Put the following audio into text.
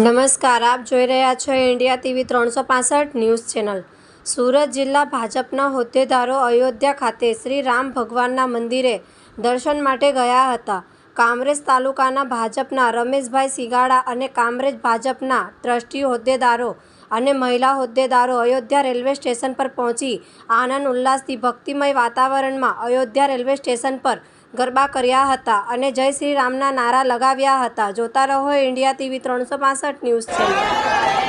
નમસ્કાર, આપ જોઈ રહ્યા છો ઇન્ડિયા ટીવી ત્રણસો પાસઠ ન્યૂઝ ચેનલ. સુરત જિલ્લા ભાજપના હોદ્દેદારો અયોધ્યા ખાતે શ્રી રામ ભગવાનના મંદિરે દર્શન માટે ગયા હતા. કામરેજ તાલુકાના ભાજપના રમેશભાઈ સિગાડા અને કામરેજ ભાજપના ટ્રસ્ટી હોદ્દેદારો અને મહિલા હોદ્દેદારો અયોધ્યા રેલવે સ્ટેશન પર પહોંચી આનંદ ઉલ્લાસથી ભક્તિમય વાતાવરણમાં અયોધ્યા રેલવે સ્ટેશન પર ગરબા કર્યા હતા અને જય શ્રી રામના નારા લગાવ્યા હતા. જોતા રહો ઇન્ડિયા ટીવી ત્રણસો ન્યૂઝ ચેનલ